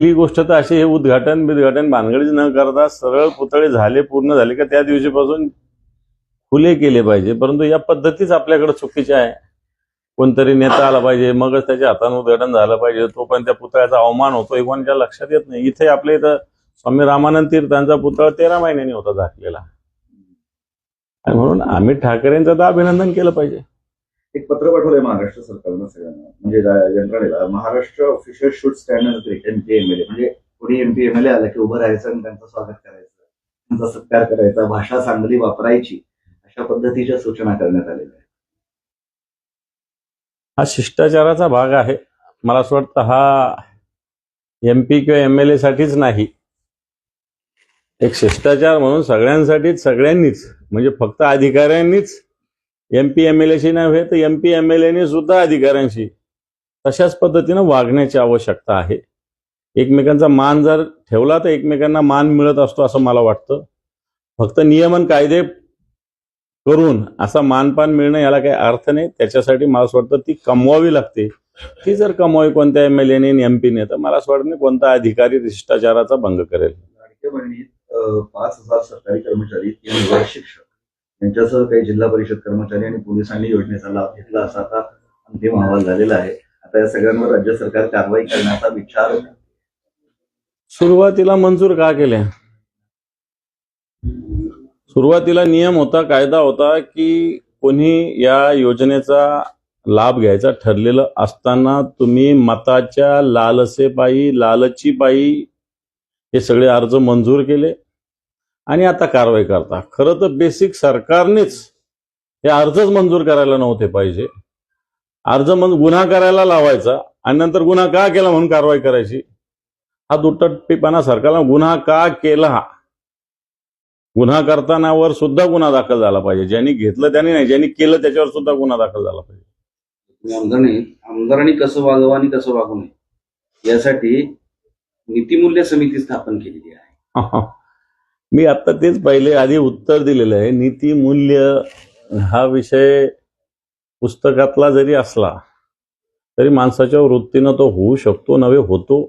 ही गोष्ट तर अशी हे उद्घाटन बिद्घाटन भानगडीच न करता सरळ पुतळे झाले पूर्ण झाले का त्या दिवशीपासून खुले केले पाहिजे. परंतु या पद्धतीच आपल्याकडे चुकीच्या आहे. कोणतरी नेता आला पाहिजे मगच त्याच्या हातानं उद्घाटन झालं पाहिजे तो पण त्या पुतळ्याचा अवमान होतो हे कोणाच्या लक्षात येत नाही. इथे आपल्या इथं स्वामी रामानंद तीर्थांचा पुतळा तेरा महिन्यांनी होता झाकलेला आणि म्हणून अमित ठाकरेंचं तर अभिनंदन केलं पाहिजे. एक पत्र पाठवलंय महाराष्ट्र सरकारनं सगळ्यांना म्हणजे यंत्रणेला. Maharashtra official shoot stand MP MLA म्हणजे कोणी एमपी एमएलए आलं की उभं राहायचं आणि त्यांचं स्वागत करायचं त्यांचा सत्कार करायचा भाषा चांगली वापरायची अशा पद्धतीच्या सूचना करण्यात आलेल्या आहेत. हा शिष्टाचाराचा भाग आहे. मला असं वाटतं हा एम पी किंवा एम एल साठीच नाही. एक शिष्टाचार म्हणून सगळ्यांसाठीच सगळ्यांनीच म्हणजे फक्त अधिकाऱ्यांनीच एम पी एम एल एशी नव्हे तर एम पी एम एल एने सुद्धा अधिकाऱ्यांशी तशाच पद्धतीनं वागण्याची आवश्यकता आहे. एकमेकांचा मान जर ठेवला तर एकमेकांना मान मिळत असतो असं मला वाटतं. फक्त नियमन कायदे करून असा मानपान मिळणं याला काही अर्थ नाही. त्याच्यासाठी मला असं वाटतं ती कमवावी लागते. ती जर कमवावी कोणत्या एम एल एने एम पीने तर मला असं वाटत नाही कोणता अधिकारी शिष्टाचाराचा भंग करेल. पाच हजार सरकारी कर्मचारी शिक्षक. यांच्यासह काही जिल्हा परिषद कर्मचारी आणि पोलिसांनी योजनेचा लाभ घेतला असा आता अंतिम अहवाल झालेला आहे. आता या सगळ्यांवर राज्य सरकार कारवाई करण्याचा विचार सुरुवातीला मंजूर का केल्या? सुरुवातीला नियम होता कायदा होता की कोणी या योजनेचा लाभ घ्यायचा ठरलेलं असताना तुम्ही मताच्या लालसेपायी लालचीपायी हे सगळे अर्ज मंजूर केले. आणि आता कारवाई करता. खरं तर बेसिक सरकारनेच हे अर्जच मंजूर करायला नव्हते पाहिजे. अर्ज गुन्हा करायला लावायचा आणि नंतर गुन्हा का केला म्हणून कारवाई करायची? हा दुटप्पीपणा सरकारला गुन्हा का केला? गुन्हा करतानावर सुद्धा गुन्हा दाखल झाला पाहिजे. ज्यांनी घेतलं त्यांनी नाही ज्यांनी केलं त्याच्यावर सुद्धा गुन्हा दाखल झाला पाहिजे. आमदारांनी कसं वागावं आणि कसं वागू नये यासाठी नीतिमूल्य समिती स्थापन केलेली आहे. मी आता तेच पहिले आधी उत्तर दिलेलं आहे. नीती मूल्य हा विषय पुस्तकातला जरी असला तरी माणसाच्या वृत्तीनं तो होऊ शकतो नव्हे होतो.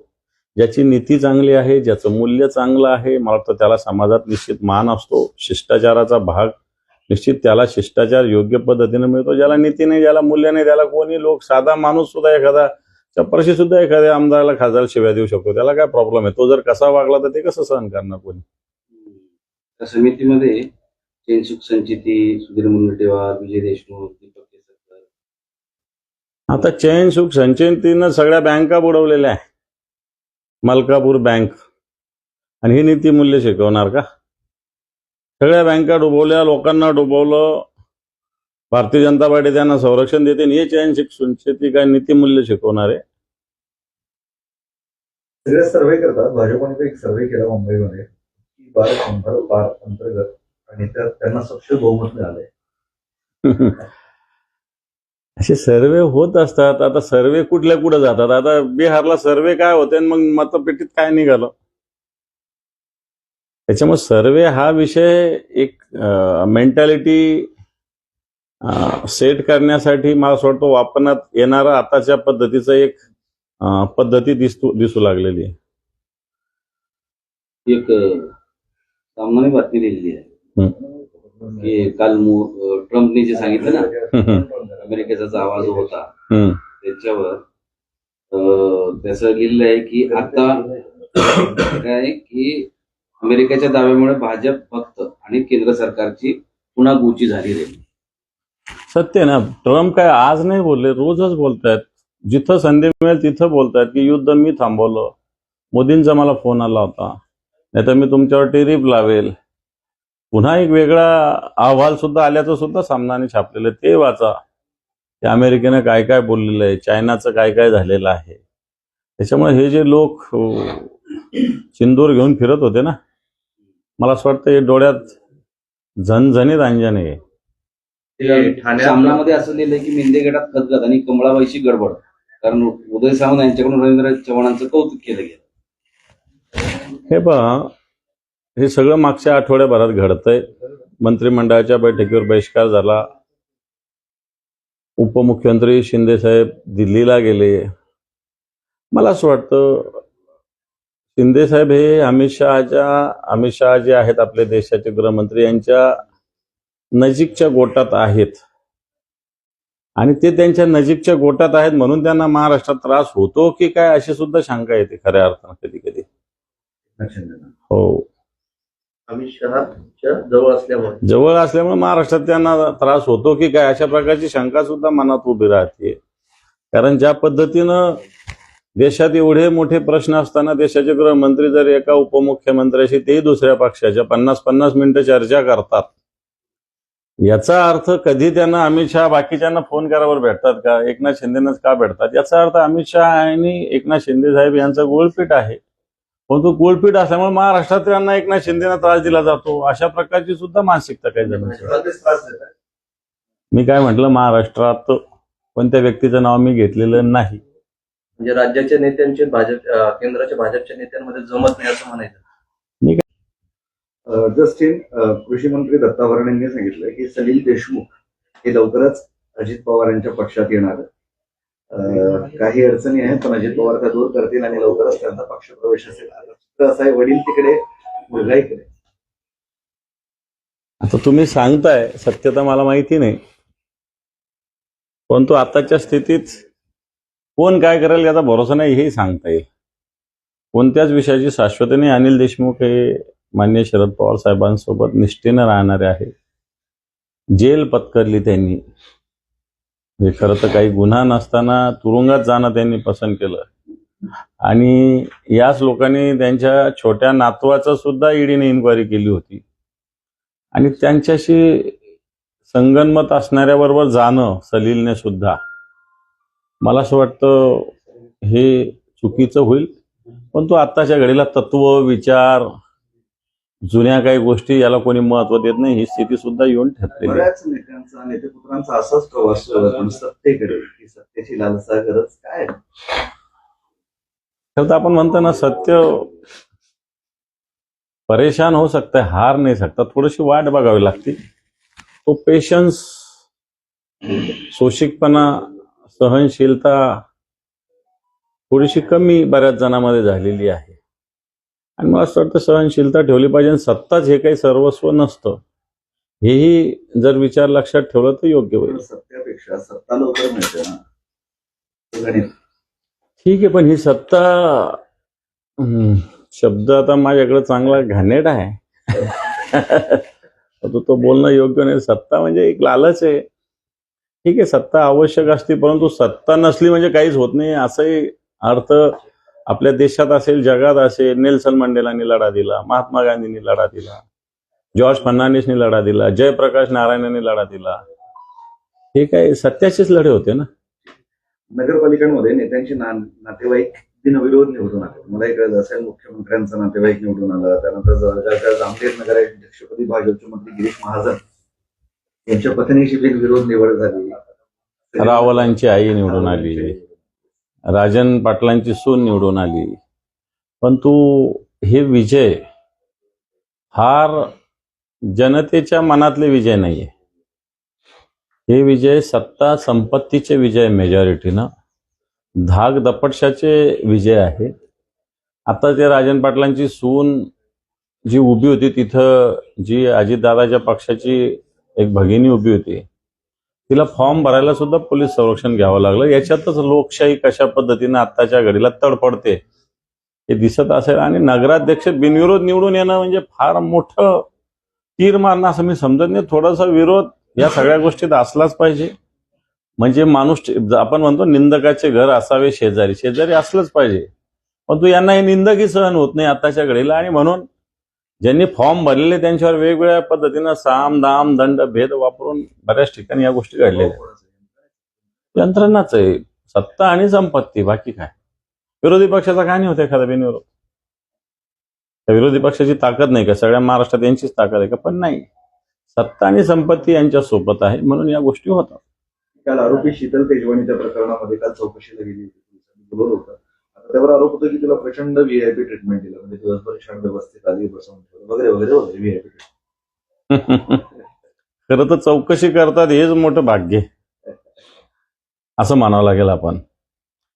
ज्याची नीती चांगली आहे ज्याचं मूल्य चांगलं आहे मला वाटतं त्याला समाजात निश्चित मान असतो. शिष्टाचाराचा भाग निश्चित त्याला शिष्टाचार योग्य पद्धतीने मिळतो. ज्याला नीती नाही ज्याला मूल्य नाही त्याला कोणी लोक साधा माणूस सुद्धा एखादा चपरशी सुद्धा एखाद्या आमदाराला खासदार शिव्या देऊ शकतो. त्याला काय प्रॉब्लेम आहे? तो जर कसा वागला तर ते कसं सहन करणार कोणी? त्या समितीमध्ये चेनसुख संचिती सुधीर मुनगंटीवार विजय देशमुख दीपक केसरकर. आता चैन सुख संचयतीनं सगळ्या बँका बुडवलेल्या आहे मलकापूर बँक. आणि ही नीती मूल्य शिकवणार का? सगळ्या बँका डुबवल्या लोकांना डुबवलं. भारतीय जनता पार्टी त्यांना संरक्षण देते आणि हे चैन सुख संचेती काय नीती मूल्य शिकवणार आहे? सगळे सर्वे करतात. भाजपने एक सर्वे केला मुंबईमध्ये. भारत संभार पार अंतर्गत आणि त्यात त्यांना सक्षम बहुमत मिळालंय. असे सर्वे होत असतात. आता सर्वे कुठल्या कुठं जातात? आता बिहारला सर्वे काय होते आणि मग मतपेटीत काय निघालं? त्याच्यामुळे सर्वे हा विषय एक मेंटॅलिटी सेट करण्यासाठी मला असं वाटतं वापरण्यात येणारा आताच्या पद्धतीचं एक पद्धती दिसतो दिसू लागलेली आहे. एक अं, सामान्य बातमी दिलेली आहे. की काल ट्रम्पने जे सांगितलं ना अमेरिकेचा जो आवाज होता. त्याच्यावर त्याचं लिहिलेलं आहे की आता काय की अमेरिकेच्या दाव्यामुळे भाजप फक्त आणि केंद्र सरकारची पुन्हा गुची झाली सत्य ना. ट्रम्प काय आज नाही बोलले रोजच बोलतायत. जिथं संधी मिळेल तिथं बोलतायत की युद्ध मी थांबवलं. मोदींचा मला फोन आला होता. नाही तर मी तुमच्यावर टेरिफ लावेल. पुन्हा एक वेगळा अहवाल सुद्धा आल्याचं सुद्धा सामनाने छापलेलं आहे. ते वाचा. की अमेरिकेनं काय काय बोललेलं आहे? चायनाचं काय काय झालेलं आहे? त्याच्यामुळे हे जे लोक चिंदूर घेऊन फिरत होते ना मला असं वाटतं हे डोळ्यात झणझणीत अंजन आहे. सामनामध्ये असं लिहिलंय की मेंदे गटात खतखत आणि कमळाबाईची गडबड. कारण उदय सामंत यांच्याकडून रवींद्र चव्हाणांचं कौतुक केलं गेलं. हे पहा हे सगळं मागच्या आठवड्याभरात घडतंय. मंत्रिमंडळाच्या बैठकीवर बहिष्कार झाला. उपमुख्यमंत्री शिंदे साहेब दिल्लीला गेले. मला असं वाटतं शिंदे साहेब हे अमित शहाच्या अमित शहा जे आहेत आपले देशाचे गृहमंत्री यांच्या नजीकच्या गोटात आहेत. आणि ते त्यांच्या नजीकच्या गोटात आहेत म्हणून त्यांना महाराष्ट्रात त्रास होतो की काय अशी सुद्धा शंका येते खऱ्या अर्थानं कधी कधी हो. अमित शहाच्या जवळ असल्यामुळे. जवळ असल्यामुळे महाराष्ट्रात त्यांना त्रास होतो की काय? अशा प्रकारची शंका सुद्धा मनात उभी राहते. कारण ज्या पद्धतीनं देशात एवढे मोठे प्रश्न असताना देशाचे गृहमंत्री जर एका उपमुख्यमंत्र्याशी तेही दुसऱ्या पक्षाच्या पन्नास पन्नास मिनिटं चर्चा करतात याचा अर्थ कधी त्यांना अमित शहा बाकीच्यांना फोन करावर भेटतात का? एकनाथ शिंदेनंच का भेटतात? याचा अर्थ अमित शहा आणि एकनाथ शिंदे साहेब यांचा गोळपीठ आहे. परंतु गोळपीठ असल्यामुळे महाराष्ट्रात त्यांना एकनाथ शिंदेना त्रास दिला जातो. अशा प्रकारची सुद्धा मानसिकता काही जणांची देतात मी काय म्हटलं महाराष्ट्रात कोणत्या व्यक्तीचं नाव मी घेतलेलं नाही. म्हणजे राज्याच्या नेत्यांचे भाजप केंद्राच्या भाजपच्या नेत्यांमध्ये जमत नाही असं म्हणायचं. जस्टिन कृषी मंत्री दत्ता भरणे यांनी सांगितलं की सलील देशमुख हे लवकरच अजित पवार यांच्या पक्षात येणार काही अडचणी आहेत पण अजित पवार त्या दूर करतील आणि लवकरच त्यांचा पक्ष प्रवेश असेल. आता असं आहे वडील तिकडे मुलगा इकडे. आता तुम्ही सांगताय सत्यता मला माहिती नाही. परंतु आताच्या स्थितीत कोण काय करेल याचा भरोसा नाही हेही सांगता येईल. कोणत्याच विषयाची शाश्वती अनिल देशमुख हे मान्य शरद पवार साहेबांसोबत निष्ठेनं राहणारे आहे जेल पत्करली त्यांनी. म्हणजे खरं तर काही गुन्हा नसताना तुरुंगात जाणं त्यांनी पसंत केलं. आणि याच लोकांनी त्यांच्या छोट्या नातवाचा सुद्धा ईडीने इन्क्वायरी केली होती. आणि त्यांच्याशी संगनमत असणाऱ्याबरोबर जाणं सलीलने सुद्धा. मला असं वाटतं हे चुकीचं होईल पण तो आत्ताच्या घडीला तत्व विचार जुन्या काही गोष्टी याला कोणी महत्त्व देत नाही ही स्थिती सुद्धा येऊन ठरलेली बऱ्याच नेत्यांचा नेतेपुत्रांचा असाच प्रवास. पण सत्तेकडे की सत्तेची लालसा गरज काय? तर आपण म्हणतो ना सत्य परेशान हो सकता है हार नाही सकता थोडीशी वाट बघावी लागते. तो पेशन्स सोशिकपणा सहनशीलता थोडीशी कमी बऱ्याच जणांमध्ये झालेली आहे. आणि मला असं वाटतं सहनशीलता ठेवली पाहिजे आणि सत्ताच हे काही सर्वस्व नसतं. हेही जर विचार लक्षात ठेवलं तर योग्य होईल. सत्यापेक्षा सत्ता लवकर मिळते ना. ठीक आहे पण ही सत्ता शब्द आता माझ्याकडे चांगला घाणेरडा आहे. परंतु तो बोलणं योग्य नाही. सत्ता म्हणजे एक लालच आहे. ठीक आहे सत्ता आवश्यक असते परंतु सत्ता नसली म्हणजे काहीच होत नाही. असंही अर्थ आपल्या देशात असेल जगात असेल नेल्सन मंडेलांनी लढा दिला महात्मा गांधींनी लढा दिला जॉर्ज फर्नांडिसनी लढा दिला जयप्रकाश नारायणांनी लढा दिला. हे काय सत्याचेच लढे होते ना? नगरपालिकांमध्ये नेत्यांचे ना नातेवाईक बिनविरोध निवडून आले. मला एक असेल मुख्यमंत्र्यांचा नातेवाईक निवडून आलं त्यानंतर जळगावच्या जामखेड नगराध्यक्षपदी भाजपचे मंत्री गिरीश महाजन यांच्या पत्नीची बिनविरोध निवड झाली. रावलांची आई निवडून आली. राजन पाटलांची सून निवडून आली. पण तू हे विजय फार जनतेच्या मनातले विजय नाहीये. हे विजय सत्ता संपत्तीचे विजय मेजॉरिटीनं धाक दपटशाचे विजय आहे. आता ते राजन पाटलांची सून जी उभी होती तिथं जी अजितदादाच्या पक्षाची एक भगिनी उभी होती तिला फॉर्म भरायला सुद्धा पोलीस संरक्षण घ्यावं लागलं. याच्यातच लोकशाही कशा पद्धतीने आत्ताच्या घडीला तडपडते हे दिसत असेल. आणि नगराध्यक्ष बिनविरोध निवडून येणं म्हणजे फार मोठं तीर मारणं असं मी समजत नाही. थोडासा विरोध या सगळ्या गोष्टीत असलाच पाहिजे. म्हणजे माणूस आपण म्हणतो निंदकाचे घर असावे शेजारी. शेजारी असलंच पाहिजे. पण तू यांना हे निंदकी सहन होत नाही आताच्या घडीला. आणि म्हणून ज्यांनी फॉर्म भरलेले त्यांच्यावर वेगवेगळ्या पद्धतीनं साम दाम दंड भेद वापरून बऱ्याच ठिकाणी या गोष्टी घडलेल्या यंत्रणाच आहे. सत्ता आणि संपत्ती बाकी काय? विरोधी पक्षाचा काय नाही होत एखादा बिनविरोध? त्या विरोधी पक्षाची ताकद नाही का? सगळ्या महाराष्ट्रात यांचीच ताकद आहे का? पण नाही. सत्ता आणि संपत्ती यांच्या सोबत आहे म्हणून या गोष्टी होतात. काल आरोपी शीतल तेजवानीच्या प्रकरणामध्ये काल चौकशीला गेली होती त्यावर आरोप होतो की तिला प्रचंड व्हीआयपी ट्रीटमेंट दिलं. म्हणजे दिवसभर छान व्यवस्थित आधी बसवून वगैरे वगैरे वगैरे व्हीआयपी खरं तर चौकशी करतात हेच मोठं भाग्य. असं म्हणावं लागेल आपण.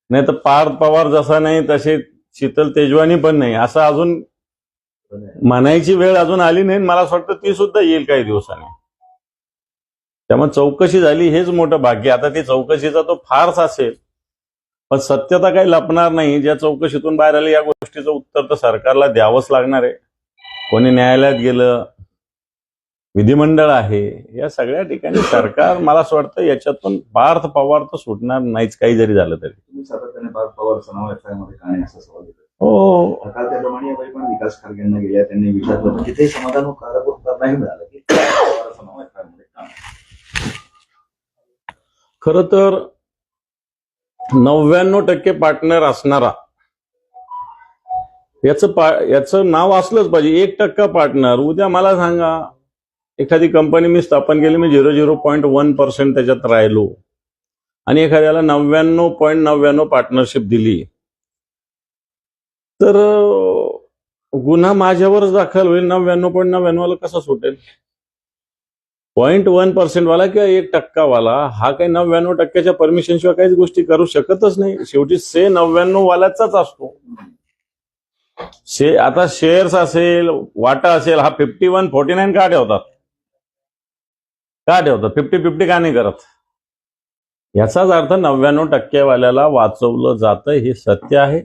नाही तर पार्थ पवार जसा नाही तसे शीतल तेजवानी पण नाही. असं अजून म्हणायची वेळ अजून आली नाही मला असं वाटतं ती सुद्धा येईल काही दिवसांनी. त्यामुळे चौकशी झाली हेच मोठं भाग्य. आता ती चौकशीचा तो फार्स असेल पण सत्यता काही लपणार नाही. ज्या चौकशीतून बाहेर आली या गोष्टीचं उत्तर तर सरकारला द्यावंच लागणार आहे. कोणी न्यायालयात गेलं विधिमंडळ आहे या सगळ्या ठिकाणी सरकार मला असं वाटतं याच्यातून पार्थ पवार तर सुटणार नाहीच काही जरी झालं तरी. हो. विकास गेल्या त्यांनी विचारलं तिथे समाधान नाही मिळालं नाही? खर तर नव्याण्णव टक्के पार्टनर असणारा. याचं पा याचं नाव असलंच पाहिजे. एक टक्का पार्टनर उद्या मला सांगा एखादी कंपनी मी स्थापन केली मी zero zero point one percent त्याच्यात राहिलो. आणि एखाद्याला नव्याण्णव पॉईंट नव्याण्णव पार्टनरशिप दिली. तर गुन्हा माझ्यावरच दाखल होईल. नव्याण्णव पॉईंट नव्याण्णवला कसा सुटेल? पॉईंट वन पर्सेंटवाला किंवा एक टक्कावाला हा काही नव्याण्णव टक्क्याच्या परमिशन शिवाय काहीच गोष्टी करू शकतच नाही. शेवटी से नव्याण्णव वाल्याचाच असतो. शे आता शेअर्स असेल वाटा असेल हा फिफ्टी वन फोर्टी नाईन का ठेवतात? का ठेवतात? फिफ्टी फिफ्टी का नाही करत? याचाच अर्थ नव्याण्णव टक्केवाल्याला वाचवलं जातं हे सत्य आहे.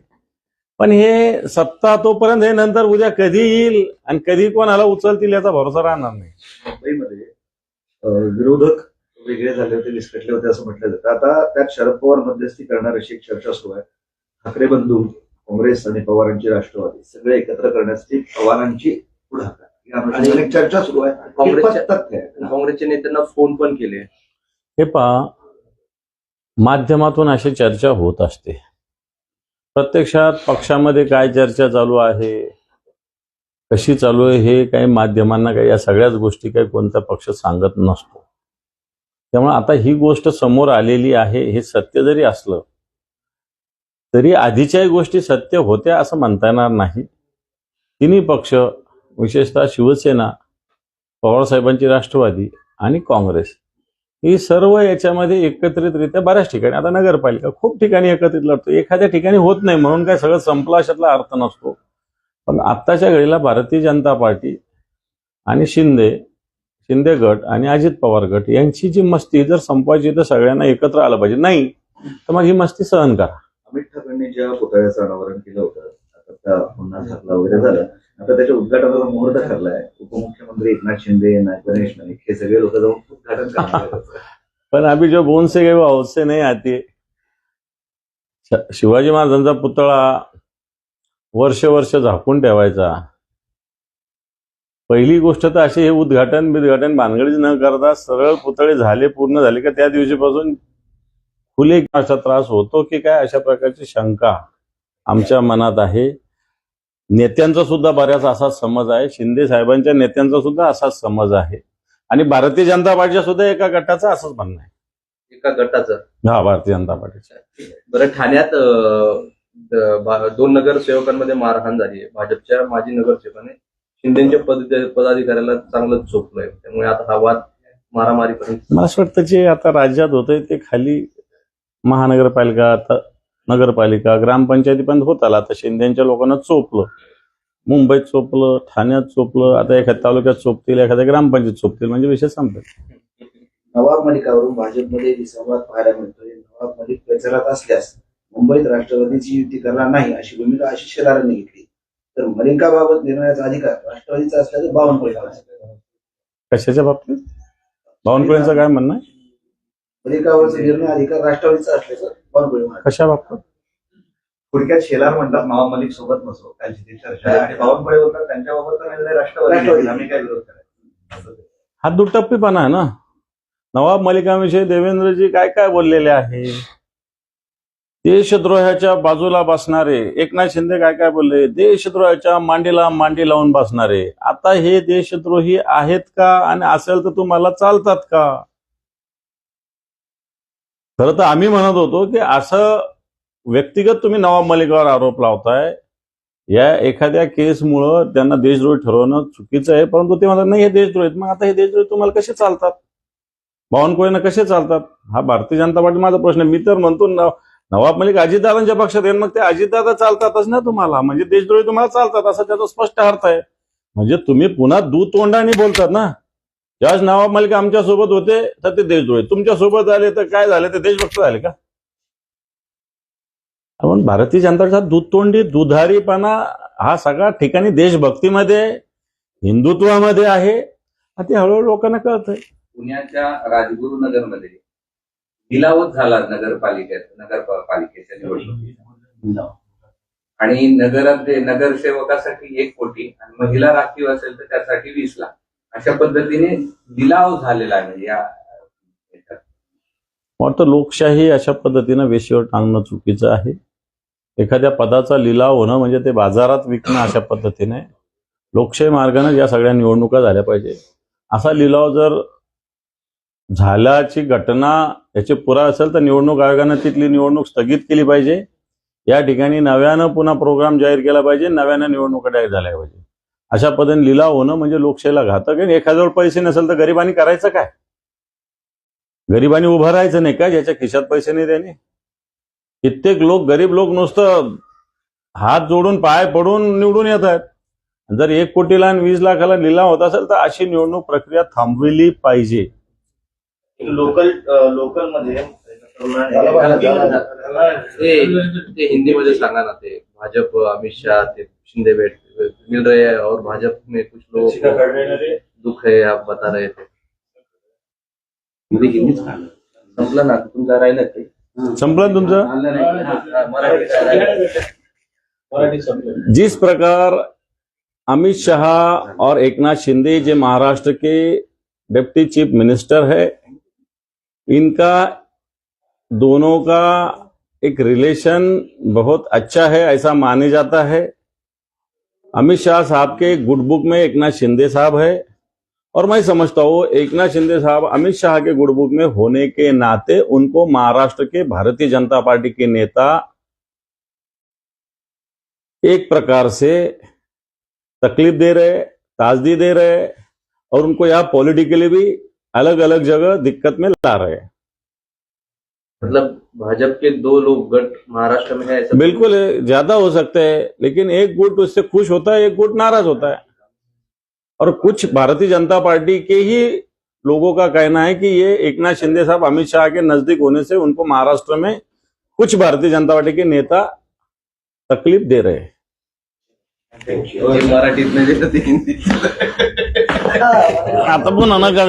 पण हे सत्ता तोपर्यंत हे नंतर उद्या कधी येईल आणि कधी कोणाला उचलतील याचा भरोसा राहणार नाही. मुंबईमध्ये विरोधक वेगळे झाले होते विस्कटले होते असं म्हटलं जातं. आता त्यात शरद पवार मध्यस्थी करणार अशी एक चर्चा सुरू आहे. ठाकरे बंधू काँग्रेस आणि पवारांची राष्ट्रवादी सगळे एकत्र करण्यासाठी पवारांची पुढाकार. चर्चा सुरू आहे. काँग्रेसच्या- आहे? काँग्रेसच्या नेत्यांना फोन पण केले. हे पहा माध्यमातून अशी चर्चा होत असते. प्रत्यक्षात पक्षामध्ये काय चर्चा चालू आहे? कशी चालू आहे हे काही माध्यमांना काही या सगळ्याच गोष्टी काही कोणता पक्ष सांगत नसतो. त्यामुळे आता ही गोष्ट समोर आलेली आहे हे सत्य जरी असलं तरी आधीच्याही गोष्टी सत्य होत्या असं म्हणता येणार नाही. तिन्ही पक्ष विशेषतः शिवसेना पवारसाहेबांची राष्ट्रवादी आणि काँग्रेस ही सर्व याच्यामध्ये एकत्रितरित्या बऱ्याच ठिकाणी आता नगरपालिका खूप ठिकाणी एकत्रित लढतो एखाद्या ठिकाणी होत नाही म्हणून काय सगळं संपला अशातला अर्थ नसतो. पण आत्ताच्या घडीला भारतीय जनता पार्टी आणि शिंदे शिंदे गट आणि अजित पवार गट यांची जी मस्ती जर संपवायची तर सगळ्यांना एकत्र आलं पाहिजे. नाही तर मग ही मस्ती सहन करा. अमित ठाकरेंनी ज्या पुतळ्याचं अनावरण केलं होतं आता त्या पुन्हा झाकला वगैरे झालं. आता त्याच्या उद्घाटनाचा मुहूर्त ठरलाय. उपमुख्यमंत्री एकनाथ शिंदे गणेश नाईक हे सगळे लोक जाऊन उद्घाटन करणार. पण अभी जो बोन से गए वो से नहीं आती शिवाजी महाराजांचा पुतळा वर्ष वर्ष झाकून ठेवायचा. पहिली गोष्ट तर अशी हे उद्घाटन बिद्घाटन भानगडीच न करता सरळ पुतळे झाले पूर्ण झाले का त्या दिवशीपासून खुले असा त्रास होतो की काय अशा प्रकारची शंका आमच्या मनात आहे. नेत्यांचा सुद्धा बऱ्याच असाच समज आहे. शिंदे साहेबांच्या नेत्यांचा सुद्धा असाच समज आहे. आणि भारतीय जनता पार्टीच्या सुद्धा एका गटाचं असंच म्हणणं आहे. एका गटाचं? हा भारतीय जनता पार्टीचा. बरं ठाण्यात दोन नगरसेवकांमध्ये मारहाण झाली आहे. भाजपच्या माजी नगरसेवकाने शिंदेच्या पद पदाधिकाऱ्याला चांगलंच झोपलंय. त्यामुळे आता हा वाद मारामारीपर्यंत मला असं वाटतं जे आता राज्यात होतंय ते खाली महानगरपालिका आता नगरपालिका ग्रामपंचायती पण होत आला. आता शिंदेच्या लोकांना चोपलं. मुंबईत चोपलं ठाण्यात चोपलं आता एखाद्या तालुक्यात चोपतील एखाद्या ग्रामपंचायत चोपतील म्हणजे विषय संपेल. नवाब मलिकावरून भाजपमध्ये विसंवाद पाहायला मिळतोय. नवाब मलिक प्रचारात असल्यास मुंबईत राष्ट्रवादीची युती करणार नाही अशी भूमिका आशिष शेलारांनी घेतली. तर मलिकाबाबत निर्णयाचा अधिकार राष्ट्रवादीचा असल्याचं बावनकुळे कशाच्या बाबतीत? बावनकुळेंचं काय म्हणणं आहे? निर्णय अधिकार राष्ट्रवादीचा असल्याचं बावनकुळे कशा बाबतीत? थोडक्यात शेलार म्हणतात नवाब मलिक सोबत नसो. कालची ती चर्चा आहे. आणि बावनकुळे बोलतात त्यांच्याबाबत निर्णय राष्ट्रवादी आम्ही काय विरोध करायचा? असं ते. हा दुटप्पीपणा आहे ना? नवाब मलिकांविषयी देवेंद्रजी काय काय बोललेले आहे? देशद्रोहाच्या बाजूला बसणारे एकनाथ शिंदे काय काय बोलले? देशद्रोहाच्या मांडीला मांडी लावून बसणारे. आता हे देशद्रोही आहेत का? आणि असेल तर तुम्हाला चालतात का? खरं तर आम्ही म्हणत होतो की असं व्यक्तिगत तुम्ही नवाब मलिकावर आरोप लावताय. या एखाद्या केसमुळं त्यांना देशद्रोही ठरवणं चुकीचं आहे परंतु ते म्हणतात नाही हे देशद्रोही मग आता हे देशद्रोही तुम्हाला कसे चालतात? बावनकुळेनं कसे चालतात? हा भारतीय जनता पार्टी माझा प्रश्न मी तर म्हणतो ना नवाब मलिक अजितदादांच्या पक्षात येईल मग ते अजितदादा चालतातच ना तुम्हाला. म्हणजे देशद्रोही तुम्हाला चालतात असं त्याचा स्पष्ट अर्थ आहे. म्हणजे तुम्ही पुन्हा दूध तोंडाने बोलतात ना. ज्यावेळेस नवाब मलिक आमच्यासोबत होते तर ते देशद्रोही. तुमच्यासोबत आले तर काय झाले? ते देशभक्त झाले का? आपण भारतीय जनता पक्षात दूध तोंडी दुधारीपणा हा सगळा ठिकाणी देशभक्तीमध्ये हिंदुत्वामध्ये आहे. ते हळूहळू लोकांना कळतंय. पुण्याच्या राजगुरुनगरमध्ये लिलावच झाला नगरपालिकेत नगरपालिकेच्या निवडणुकीत आणि नगरात नगरसेवकासाठी एक कोटी आणि महिला राखीव असेल तर त्यासाठी वीस लाख. अशा पद्धतीने लिलाव झालेला आहे म्हणजे या. वाटतं लोकशाही अशा पद्धतीनं वेशीवर टांगणं चुकीचं आहे. एखाद्या पदाचा लिलाव होणं म्हणजे ते बाजारात विकणं अशा पद्धतीने लोकशाही मार्गाने या सगळ्या निवडणुका झाल्या पाहिजे. असा लिलाव जर झाल्याची घटना याची पुरा असेल तर निवडणूक आयोगानं तिथली निवडणूक स्थगित केली पाहिजे. या ठिकाणी नव्यानं पुन्हा प्रोग्राम जाहीर केला पाहिजे नव्यानं निवडणुका जाहीर झाल्या पाहिजे. अशा पद्धतीने लिलाव होणं म्हणजे लोकशाहीला घातक आहे. एखाद्यावर पैसे नसेल तर गरिबांनी करायचं काय? गरिबांनी उभं राहायचं नाही का? ज्याच्या खिशात पैसे नाही त्याने. कित्येक लोक गरीब लोक नुसतं हात जोडून पाय पडून निवडून येत आहेत जर एक कोटीला आणि वीस लाखाला लिलाव होत असेल तर अशी निवडणूक प्रक्रिया थांबविली पाहिजे. लोकल लोकल मध्ये ते ते हिंदीमध्ये सांगा ना ते. भाजप अमित शाह ते शिंदे भेट मिल रहे हैं और भाजप में कुछ लोग दुख है आप बता रहे थे। मध्ये हिंदीच. संपलं ना तुमचा राहिलं ते. संपलं तुमचं? जिस प्रकार अमित शाह और एकनाथ शिंदे जो महाराष्ट्र के डिप्टी चीफ मिनिस्टर है इनका दोनों का एक रिलेशन बहुत अच्छा है, ऐसा माने जाता है। अमित शाह साहब के गुड बुक में एकनाथ शिंदे साहब है, और मैं समझता हूँ एकनाथ शिंदे साहब अमित शाह के गुड बुक में होने के नाते उनको महाराष्ट्र के भारतीय जनता पार्टी के नेता एक प्रकार से तकलीफ़ दे रहे ताजदी दे रहे, और उनको यहाँ पॉलिटिकली भी अलग अलग जगह दिक्कत में ला रहे हैं। मतलब भाजपा के दो लोग गट महाराष्ट्र में है ऐसा बिल्कुल ज़्यादा हो सकते हैं लेकिन एक गुट उससे खुश होता है एक गुट नाराज़ होता है। और कुछ भारतीय जनता पार्टी के ही लोगों का कहना है कि ये एकनाथ शिंदे साहब अमित शाह के नज़दीक होने से उनको महाराष्ट्र में कुछ भारतीय जनता पार्टी के नेता तकलीफ़ दे रहे हैं। हे। मराठीत नाही आता पुन्हा नका